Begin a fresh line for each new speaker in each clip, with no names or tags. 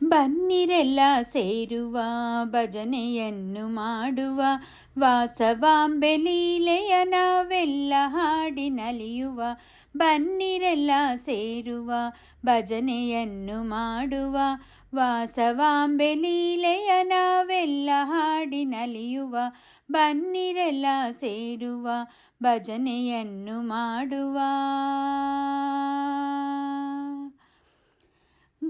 ಬನ್ನಿರೆಲ್ಲ ಸೇರುವ ಭಜನೆಯನ್ನು ಮಾಡುವ ವಾಸವಾಂಬೆ ಲೀಲೆಯ ನಾವೆಲ್ಲ ಹಾಡಿ ನಲಿಯುವ ಬನ್ನಿರೆಲ್ಲ ಸೇರುವ ಭಜನೆಯನ್ನು ಮಾಡುವ ವಾಸವಾಂಬೆ ಲೀಲೆಯ ನಾವೆಲ್ಲ ಹಾಡಿ ನಲಿಯುವ ಬನ್ನಿರೆಲ್ಲ ಸೇರುವ ಭಜನೆಯನ್ನು ಮಾಡುವ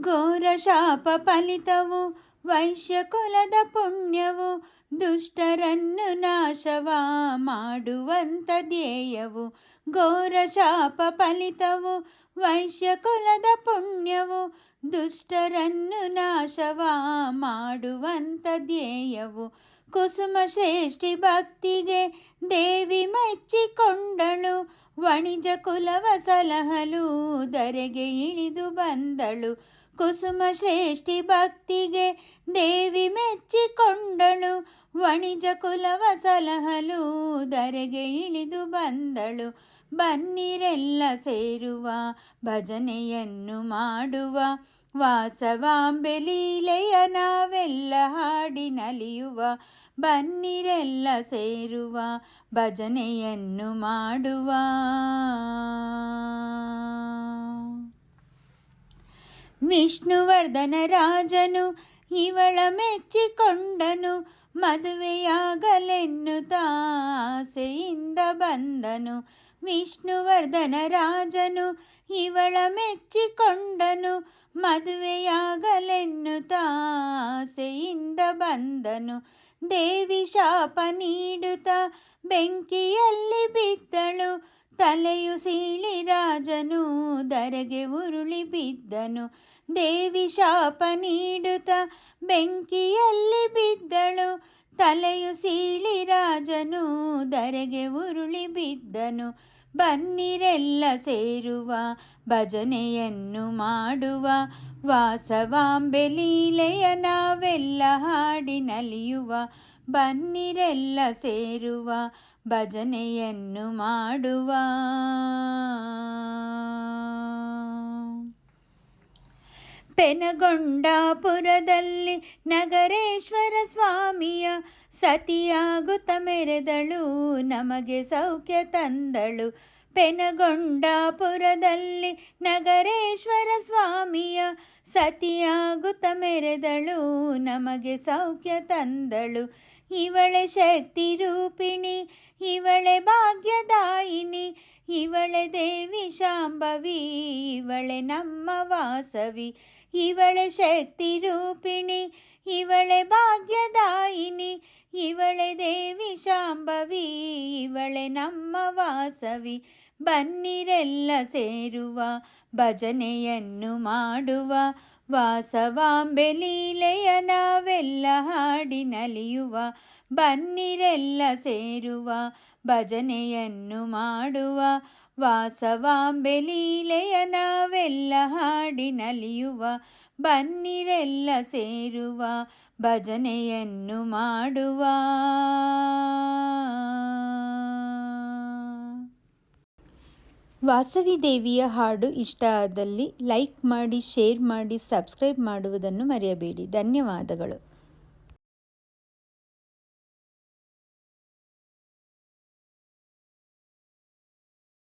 ಘೋರ ಶಾಪ ಫಲಿತವು ವೈಶ್ಯ ಕುಲದ ಪುಣ್ಯವು, ದುಷ್ಟರನ್ನು ನಾಶವ ಮಾಡುವಂತ ಧ್ಯೇಯವು. ಘೋರ ಶಾಪ ಫಲಿತವು ವೈಶ್ಯ ಕುಲದ ಪುಣ್ಯವು, ದುಷ್ಟರನ್ನು ನಾಶವ ಮಾಡುವಂತ ಧ್ಯೇಯವು. ಕುಸುಮ ಶ್ರೇಷ್ಠಿ ಭಕ್ತಿಗೆ ದೇವಿ ಮೆಚ್ಚಿಕೊಂಡಳು ವಣಿಜ ಕುಲವ ಸಲಹಲು ಧರೆಗೆ ಇಳಿದು ಬಂದಳು. ಕುಸುಮ ಶ್ರೇಷ್ಠಿ ಭಕ್ತಿಗೆ ದೇವಿ ಮೆಚ್ಚಿಕೊಂಡಳು. ವಣಿಜ ಕುಲವ ಸಲಹಲು ದರೆಗೆ ಇಳಿದು ಬಂದಳು. ಬನ್ನಿರೆಲ್ಲ ಸೇರುವ ಭಜನೆಯನ್ನು ಮಾಡುವ ವಾಸವಾಂಬೆ ಲೀಲೆಯ ನಾವೆಲ್ಲ ಹಾಡಿ ನಲಿಯುವ ಬನ್ನಿರೆಲ್ಲ ಸೇರುವ ಭಜನೆಯನ್ನು ಮಾಡುವ. ವಿಷ್ಣುವರ್ಧನ ರಾಜನು ಇವಳ ಮೆಚ್ಚಿಕೊಂಡನು ಮದುವೆಯಾಗಲೆನ್ನುತ್ತಾ ಆಸೆಯಿಂದ ಬಂದನು. ವಿಷ್ಣುವರ್ಧನ ರಾಜನು ಇವಳ ಮೆಚ್ಚಿಕೊಂಡನು ಮದುವೆಯಾಗಲೆನ್ನುತ್ತಾ ಆಸೆಯಿಂದ ಬಂದನು. ದೇವಿ ಶಾಪ ನೀಡುತ್ತ ಬೆಂಕಿಯಲ್ಲಿ ಬಿದ್ದಳು ತಲೆಯು ಸೀಳಿ ರಾಜನು ದರೆಗೆ ಉರುಳಿ ಬಿದ್ದನು. ದೇವಿ ಶಾಪ ನೀಡುತ್ತ ಬೆಂಕಿಯಲ್ಲಿ ಬಿದ್ದಳು. ತಲೆಯು ಸೀಳಿ ರಾಜನು ದರೆಗೆ ಉರುಳಿ ಬಿದ್ದನು. ಬನ್ನಿರೆಲ್ಲ ಸೇರುವ ಭಜನೆಯನ್ನು ಮಾಡುವ ವಾಸವಾಂಬೆ ಲೀಲೆಯ ನಾವೆಲ್ಲ ಹಾಡಿ ನಲಿಯುವ ಬನ್ನಿರೆಲ್ಲ ಸೇರುವ ಭಜನೆಯನ್ನು ಮಾಡುವ. ಪೆನಗೊಂಡಾಪುರದಲ್ಲಿ ನಗರೇಶ್ವರ ಸ್ವಾಮಿಯ ಸತಿಯಾಗುತ್ತ ಮೆರೆದಳು ನಮಗೆ ಸೌಖ್ಯ ತಂದಳು. ಪೆನಗೊಂಡಾಪುರದಲ್ಲಿ ನಗರೇಶ್ವರ ಸ್ವಾಮಿಯ ಸತಿಯಾಗುತ್ತ ಮೆರೆದಳು, ನಮಗೆ ಸೌಖ್ಯ ತಂದಳು. ಇವಳೆ ಶಕ್ತಿ ರೂಪಿಣಿ, ಇವಳೆ ಭಾಗ್ಯದಾಯಿನಿ, ಇವಳೆ ದೇವಿ ಶಾಂಭವಿ, ಇವಳೆ ನಮ್ಮ ವಾಸವಿ. ಇವಳೆ ಶಕ್ತಿ ರೂಪಿಣಿ, ಇವಳೆ ಭಾಗ್ಯದಾಯಿನಿ, ಇವಳೆ ದೇವಿ ಶಾಂಭವಿ, ಇವಳೆ ನಮ್ಮ ವಾಸವಿ. ಬನ್ನಿರೆಲ್ಲ ಸೇರುವ ಭಜನೆಯನ್ನು ಮಾಡುವ ವಾಸವಾಂಬೆ ಲೀಲೆಯ ನಾವೆಲ್ಲ ಹಾಡಿ ನಲಿಯುವ ಬನ್ನಿರೆಲ್ಲ ಸೇರುವ ಭಜನೆಯನ್ನು ಮಾಡುವ ವಾಸವಾಂಬೆ ಲೀಲೆಯ ನಾವೆಲ್ಲ ಹಾಡಿ ನಲಿಯುವ ಬನ್ನಿರೆಲ್ಲ ಸೇರುವ ಭಜನೆಯನ್ನು ಮಾಡುವ ವಾಸವಿ ದೇವಿಯ ಹಾಡು ಇಷ್ಟ ಆದಲ್ಲಿ ಲೈಕ್ ಮಾಡಿ ಶೇರ್ ಮಾಡಿ ಸಬ್ಸ್ಕ್ರೈಬ್ ಮಾಡುವುದನ್ನು ಮರೆಯಬೇಡಿ. ಧನ್ಯವಾದಗಳು.